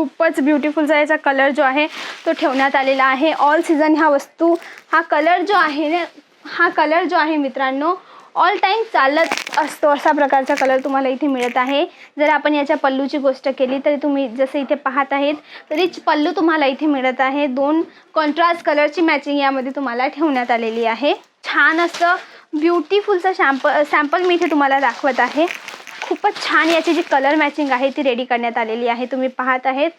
खूपच ब्युटिफुलचा याचा कलर जो आहे तो ठेवण्यात आलेला आहे. ऑल सीझन ह्या वस्तू हा कलर जो आहे हा कलर जो आहे मित्रांनो ऑल टाईम चालत असतो असा प्रकारचा कलर तुम्हाला इथे मिळत आहे. जर आपण याच्या पल्लूची गोष्ट केली तरी तुम्ही जसं इथे पाहत आहेत तरीच पल्लू तुम्हाला इथे मिळत आहे. दोन कॉन्ट्रास्ट कलरची मॅचिंग यामध्ये तुम्हाला ठेवण्यात आलेली आहे. छान असं ब्युटिफुलचं शॅम्प सॅम्पल मी इथे तुम्हाला दाखवत आहे. खूपच छान याची जी कलर मॅचिंग आहे ती रेडी करण्यात आलेली आहे. तुम्ही पाहत आहेत.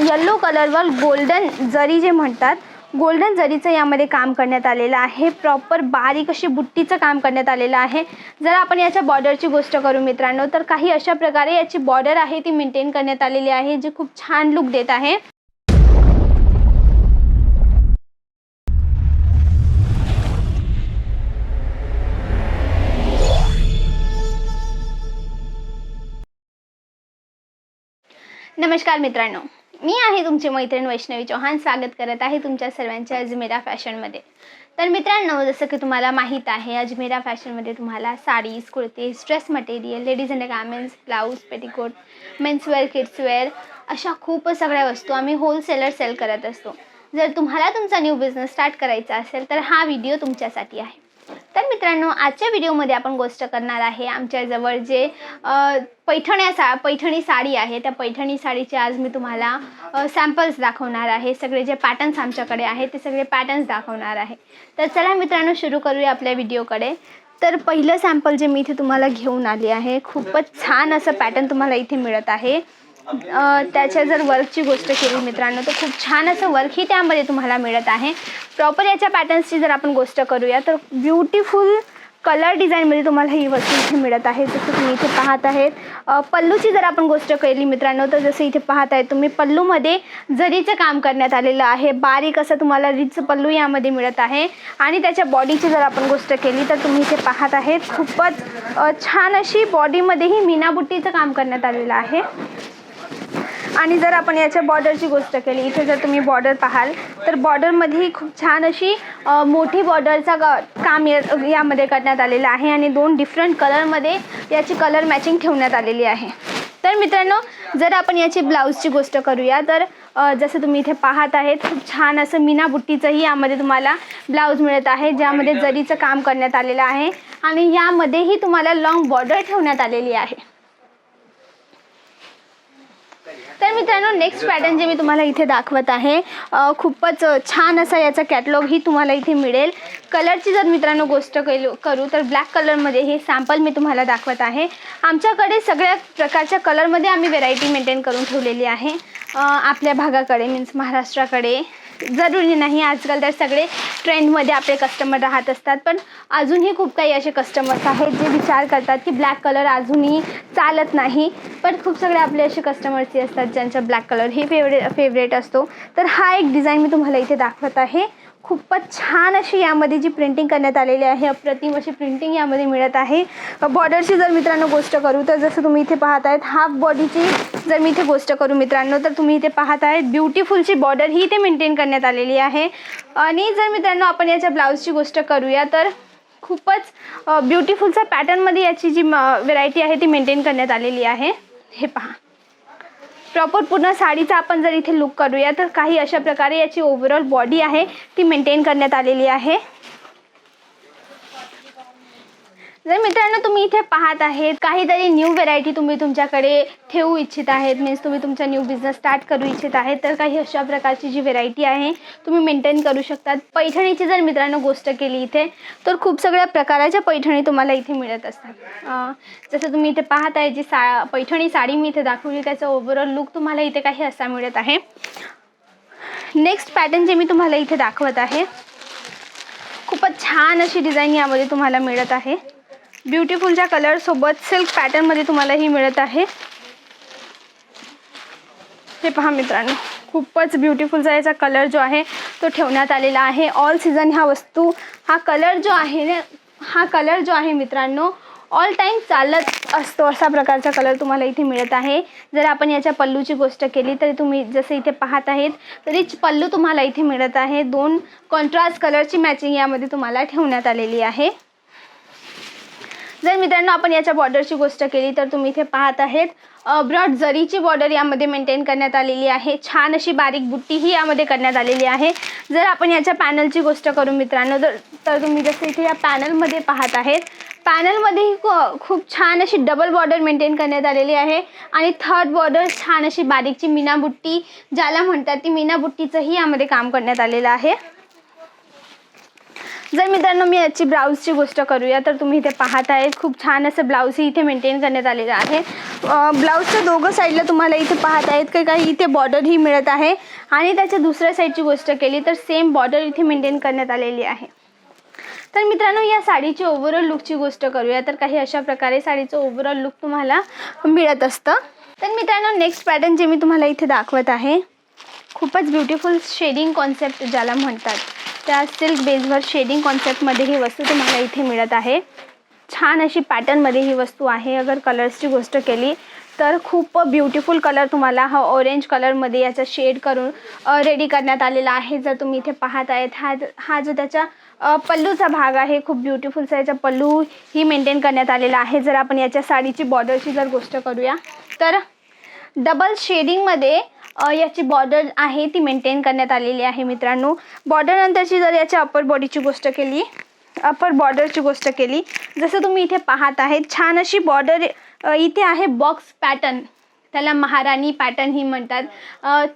येल्लो कलरवर गोल्डन जरी जे म्हणतात गोल्डन जरीचं यामध्ये काम करण्यात आलेलं आहे. प्रॉपर बारीक अशी बुट्टीचं काम करण्यात आलेलं आहे. जर आपण याच्या बॉर्डरची गोष्ट करू मित्रांनो तर काही अशा प्रकारे याची बॉर्डर आहे ती मेंटेन करण्यात आलेली आहे जी खूप छान लुक देत आहे. नमस्कार मित्रांनो. मी आहे तुमची मैत्रीण वैष्णवी चौहान. स्वागत करत आहे तुमच्या सर्वांच्या अजमेरा फॅशनमध्ये तर मित्रांनो जसं की तुम्हाला माहीत आहे अजमेरा फॅशनमध्ये तुम्हाला sarees kurtis dress material ladies and garments blouse petticoat menswear kidswear अशा खूप सगळ्या वस्तू आम्ही होलसेलर सेल करत असतो. जर तुम्हाला तुमचा न्यू बिझनेस स्टार्ट करायचा असेल तर हा व्हिडिओ तुमच्यासाठी आहे. तर मित्रांनो आजच्या व्हिडिओमध्ये आपण गोष्ट करणार आहे आमच्याजवळ जे पैठण्या सा पैठणी साडी आहे. त्या पैठणी साडीचे आज मी तुम्हाला सॅम्पल्स दाखवणार आहे. सगळे जे पॅटर्न्स आमच्याकडे आहे ते सगळे पॅटर्न्स दाखवणार आहे. तर चला मित्रांनो सुरू करूया आपल्या व्हिडिओकडे. तर पहिलं सॅम्पल जे मी इथे तुम्हाला घेऊन आली आहे खूपच छान असं पॅटर्न तुम्हाला इथे मिळत आहे. त्याच्या जर वर्कची गोष्ट केली मित्रांनो तर खूप छान असं वर्कही त्यामध्ये तुम्हाला मिळत आहे. प्रॉपर याच्या पॅटर्न्सची जर आपण गोष्ट करूया तर ब्युटिफुल कलर डिझाईनमध्ये तुम्हाला ही वस्तू इथे मिळत आहे जसं तुम्ही इथे पाहत आहेत. पल्लूची जर आपण गोष्ट केली मित्रांनो तर जसं इथे पाहत आहे तुम्ही पल्लूमध्ये जरीचं काम करण्यात आलेलं आहे बारीक असं तुम्हाला रिच पल्लू यामध्ये मिळत आहे. आणि त्याच्या बॉडीची जर आपण गोष्ट केली तर तुम्ही इथे पाहत आहेत खूपच छान अशी बॉडीमध्येही मीनाबुट्टीचं काम करण्यात आलेलं आहे. आणि जर आपण याच्या बॉर्डरची गोष्ट केली इथे जर तुम्ही बॉर्डर पाहाल तर बॉर्डरमध्येही खूप छान अशी मोठी बॉर्डरचा ग काम या यामध्ये करण्यात आलेलं आहे आणि दोन डिफरंट कलरमध्ये याची कलर मॅचिंग ठेवण्यात आलेली आहे. तर मित्रांनो जर आपण याची ब्लाऊजची गोष्ट करूया तर जसं तुम्ही इथे पाहत आहेत खूप छान असं मीना बुट्टीचंही यामध्ये तुम्हाला ब्लाऊज मिळत आहे ज्यामध्ये जरीचं काम करण्यात आलेलं आहे आणि यामध्येही तुम्हाला लॉंग बॉर्डर ठेवण्यात आलेली आहे. तर मित्रांनो नेक्स्ट पॅटर्न जे मी तुम्हाला इथे दाखवत आहे खूपच छान असा याचा कॅटलॉग ही तुम्हाला इथे मिळेल. कलरची जर मित्रांनो गोष्ट केलो करू तर ब्लॅक कलरमध्ये हे सॅम्पल मी तुम्हाला दाखवत आहे. आमच्याकडे सगळ्या प्रकारच्या कलरमध्ये आम्ही व्हेरायटी मेंटेन करून ठेवलेली आहे. आपल्या भागाकडे मीन्स महाराष्ट्राकडे. जरुरी नाही आजकाल तर सगळे ट्रेंडमध्ये आपले कस्टमर राहत असतात. पण अजूनही खूप काही असे कस्टमर्स आहेत जे विचार करतात की ब्लॅक कलर अजूनही चालत नाही. पण खूप सगळे आपले असे कस्टमर्सही असतात ज्यांचा ब्लॅक कलर हे फेवरे फेवरेट असतो. तर हा एक डिझाईन मी तुम्हाला इथे दाखवत आहे. खूपच छान अशी यामध्ये जी प्रिंटिंग करण्यात आलेली आहे अप्रतिम अशी प्रिंटिंग यामध्ये मिळत आहे. बॉर्डरची जर मित्रांनो गोष्ट करू तर जसं तुम्ही इथे पाहत आहेत हाफ बॉडीची जर मी इथे गोष्ट करू मित्रांनो तर तुम्ही इथे पाहत आहेत ब्युटिफुलची बॉर्डर ही इथे मेंटेन करण्यात आलेली आहे. आणि जर मित्रांनो आपण याच्या ब्लाऊजची गोष्ट करूया तर खूपच ब्युटिफुलचा पॅटर्नमध्ये याची जी व्हेरायटी आहे ती मेंटेन करण्यात आलेली आहे. हे पहा. प्रॉपर पूर्ण साडीचा आपण जर इथे लुक करूया तर काही अशा प्रकारे याची ओव्हरऑल बॉडी आहे ती मेंटेन करण्यात आलेली आहे. जर इथे पाहत आहेत. काहीतरी न्यू व्हेरायटी तुम्ही तुमच्याकडे ठेवू इच्छित आहेत. मीन्स तुम्ही तुमचा न्यू बिझनेस स्टार्ट करू इच्छित आहेत. तर काही अशा प्रकारची जी व्हेरायटी आहे तुम्ही मेंटेन करू शकतात. पैठणीची जर मित्रांनो गोष्ट केली इथे तर खूप सगळ्या प्रकाराच्या पैठणी तुम्हाला इथे मिळत असतात. जसं तुम्ही इथे पाहत आहे जी सा पैठणी साडी मी इथे दाखवली त्याचा ओव्हरऑल लुक तुम्हाला इथे काही असा मिळत आहे. नेक्स्ट पॅटर्न जे मी तुम्हाला इथे दाखवत आहे खूपच छान अशी डिझाईन यामध्ये तुम्हाला मिळत आहे. ब्युटिफुलच्या कलरसोबत सिल्क पॅटर्नमध्ये तुम्हाला ही मिळत आहे. हे पहा मित्रांनो खूपच ब्युटिफुलचा याचा कलर जो आहे तो ठेवण्यात आलेला आहे. ऑल सीझन ह्या वस्तू हा कलर जो आहे ना हा कलर जो आहे मित्रांनो ऑल टाईम चालत असतो असा प्रकारचा कलर तुम्हाला इथे मिळत आहे. जर आपण याच्या पल्लूची गोष्ट केली तरी तुम्ही जसे इथे पाहत आहेत तरीच पल्लू तुम्हाला इथे मिळत आहे. दोन कॉन्ट्रास्ट कलरची मॅचिंग यामध्ये तुम्हाला ठेवण्यात आलेली आहे. जर मित्रांनो आपण याच्या बॉर्डरची गोष्ट केली तर तुम्ही इथे पाहत आहेत ब्रॉड जरीची बॉर्डर यामध्ये मेंटेन करण्यात आलेली आहे. छान अशी बारीक बुट्टीही यामध्ये करण्यात आलेली आहे. जर आपण याच्या पॅनलची गोष्ट करू मित्रांनो तर तर तुम्ही जसं इथे या पॅनलमध्ये पाहत आहेत पॅनलमध्येही खूप छान अशी डबल बॉर्डर मेंटेन करण्यात आलेली आहे. आणि थर्ड बॉर्डर छान अशी बारीकची मीनाबुट्टी ज्याला म्हणतात ती मीनाबुट्टीचंही यामध्ये काम करण्यात आलेलं आहे. जर मित्रांनो मी याची ब्लाऊजची गोष्ट करूया तर तुम्ही इथे पाहत आहेत खूप छान असं ब्लाऊजही इथे मेंटेन करण्यात आलेलं आहे. ब्लाऊजच्या दोघं साईडला तुम्हाला इथे पाहत आहेत काही काही इथे बॉर्डरही मिळत आहे. आणि त्याच्या दुसऱ्या साईडची गोष्ट केली तर सेम बॉर्डर इथे मेंटेन करण्यात आलेली आहे. तर मित्रांनो या साडीची ओव्हरऑल लुकची गोष्ट करूया तर काही अशा प्रकारे साडीचं ओव्हरऑल लुक तुम्हाला मिळत असतं. तर मित्रांनो नेक्स्ट पॅटर्न जे मी तुम्हाला इथे दाखवत आहे खूपच ब्युटिफुल शेडिंग कॉन्सेप्ट ज्याला म्हणतात. त्या सिल्क बेसवर शेडिंग कॉन्सेप्टमध्ये ही वस्तू तुम्हाला इथे मिळत आहे. छान अशी पॅटर्नमध्ये ही वस्तू आहे. अगर कलर्सची गोष्ट केली तर खूप ब्युटिफुल कलर तुम्हाला हा ऑरेंज कलरमध्ये याचा शेड करून रेडी करण्यात आलेला आहे. जर तुम्ही इथे पाहत आहेत हा हा जो त्याचा पल्लूचा भाग आहे खूप ब्युटिफुलचा याचा पल्लू ही मेंटेन करण्यात आलेला आहे. जर आपण याच्या साडीची बॉर्डरची जर गोष्ट करूया तर डबल शेडिंगमध्ये याची बॉर्डर आहे ती मेंटेन करण्यात आलेली आहे मित्रांनो. बॉर्डरनंतरची जर याच्या अप्पर बॉडीची गोष्ट केली अप्पर बॉर्डरची गोष्ट केली जसं तुम्ही इथे पाहत आहेत छान अशी बॉर्डर इथे आहे बॉक्स पॅटर्न त्याला महाराणी पॅटर्न ही म्हणतात.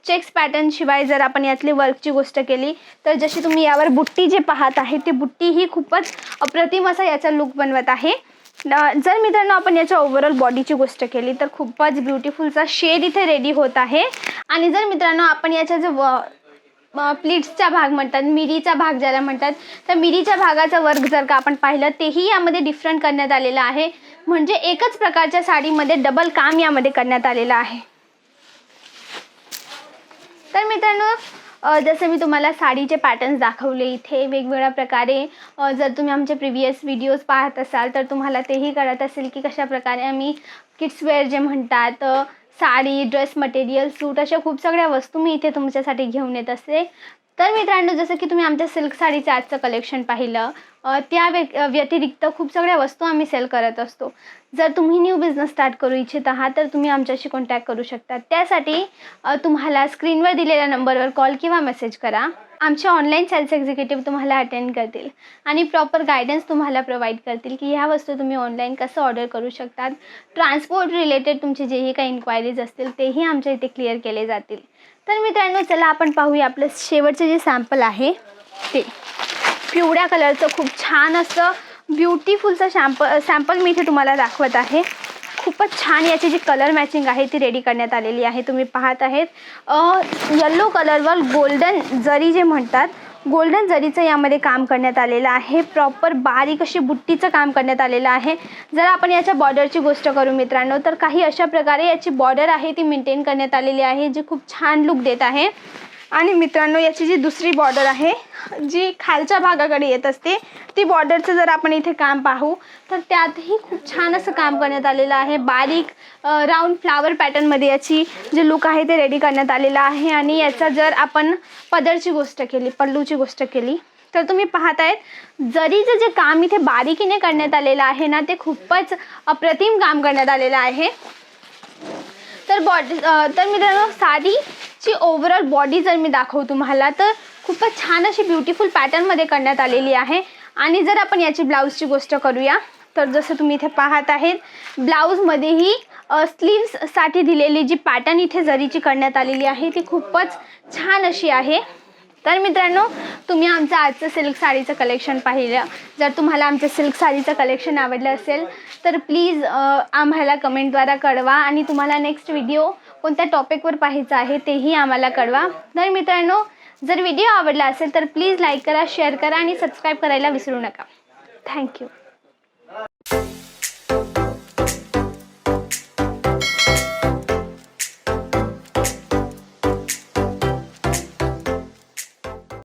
चेक्स पॅटर्न शिवाय जर आपण यातली वर्कची गोष्ट केली तर जशी तुम्ही यावर बुट्टी जे पाहत आहे ती बुट्टी ही खूपच अप्रतिम असा याचा लुक बनवत आहे. जर मित्रांनो आपण याच्या ओव्हरऑल बॉडीची गोष्ट केली तर खूपच ब्युटिफुलचा शेड इथे रेडी होत आहे. आणि जर मित्रांनो आपण याच्या जो व प्लीट्सचा भाग म्हणतात मिरीचा भाग ज्याला म्हणतात तर मिरीच्या भागाचा वर्क जर का आपण पाहिलं तेही यामध्ये डिफरंट करण्यात आलेलं आहे. म्हणजे एकच प्रकारच्या साडीमध्ये डबल काम यामध्ये करण्यात आलेलं आहे. तर मित्रांनो जसं मी तुम्हाला साडीचे पॅटर्न्स दाखवले इथे वेगवेगळ्या प्रकारे जर तुम्ही आमचे प्रिव्हियस व्हिडिओज पाहत असाल तर तुम्हाला तेही कळत असेल की कशा प्रकारे आम्ही किड्सवेअर जे म्हणतात साडी ड्रेस मटेरियल सूट अशा खूप सगळ्या वस्तू मी इथे तुमच्यासाठी घेऊन येत असते तर मित्रांनो जसं की तुम्ही आमच्या सिल्क साडीचं आजचं कलेक्शन पाहिलं त्या व्य व्यतिरिक्त खूप सगळ्या वस्तू आम्ही सेल करत असतो. जर तुम्ही न्यू बिझनेस स्टार्ट करू इच्छित आहात तर तुम्ही आमच्याशी कॉन्टॅक्ट करू शकता. त्यासाठी तुम्हाला स्क्रीनवर दिलेल्या नंबरवर कॉल किंवा मेसेज करा. आमचे ऑनलाईन सेल्स एक्झिक्युटिव्ह तुम्हाला अटेंड करतील आणि प्रॉपर गायडन्स तुम्हाला प्रोव्हाइड करतील की ह्या वस्तू तुम्ही ऑनलाईन कसं ऑर्डर करू शकतात. ट्रान्सपोर्ट रिलेटेड तुमचे जेही काही इन्क्वायरीज असतील तेही आमच्या इथे क्लिअर केले जातील. तर मित्रांनो चला आपण पाहूया आपलं शेवटचं जे सॅम्पल आहे ते. पिवळ्या कलरचं खूप छान असं ब्युटिफुलचं शॅम्प सॅम्पल मी इथे तुम्हाला दाखवत आहे. खूपच छान याची जी कलर मॅचिंग आहे ती रेडी करण्यात आलेली आहे. तुम्ही पाहत आहेत. येल्लो कलरवर गोल्डन जरी जे म्हणतात गोल्डन जरीचं यामध्ये काम करण्यात आलेलं आहे. प्रॉपर बारीक अशी बुट्टीचं काम करण्यात आलेलं आहे. जर आपण याच्या बॉर्डरची गोष्ट करू मित्रांनो. तर काही अशा प्रकारे याची बॉर्डर आहे ती मेंटेन करण्यात आलेली आहे जी खूप छान लुक देत आहे. आणि मित्रांनो याची जी दुसरी बॉर्डर आहे जी खालच्या भागाकडे येत असते ती बॉर्डरचं जर आपण इथे काम पाहू तर त्यातही खूप छान असं काम करण्यात आलेलं आहे. बारीक राऊंड फ्लावर पॅटर्नमध्ये याची जे लुक आहे ते रेडी करण्यात आलेलं आहे. आणि याचा जर आपण पदरची गोष्ट केली पल्लूची गोष्ट केली तर तुम्ही पाहतायत जरीचं जे काम इथे बारीकीने करण्यात आलेलं आहे ना ते खूपच अप्रतिम काम करण्यात आलेलं आहे. तर बॉडी तर मित्रांनो ची ओव्हरऑल बॉडी जर मी दाखवू तुम्हाला तर खूपच छान अशी ब्युटिफुल पॅटर्नमध्ये करण्यात आलेली आहे. आणि जर आपण याची ब्लाऊजची गोष्ट करूया तर जसं तुम्ही इथे पाहत आहेत ब्लाऊजमध्येही स्लीव्ससाठी दिलेली जी पॅटर्न इथे जरीची करण्यात आलेली आहे ती खूपच छान अशी आहे. तर मित्रांनो तुम्ही आमचं आजचं सिल्क साडीचं कलेक्शन पाहिलं. जर तुम्हाला आमचं सिल्क साडीचं कलेक्शन आवडलं असेल तर प्लीज आम्हाला कमेंटद्वारा कळवा. आणि तुम्हाला नेक्स्ट व्हिडिओ कोणत्या टॉपिकवर पाहायचं आहे तेही आम्हाला कळवा. तर मित्रांनो जर व्हिडिओ आवडला असेल तर प्लीज लाईक करा शेअर करा आणि सबस्क्राईब करायला विसरू नका. थँक्यू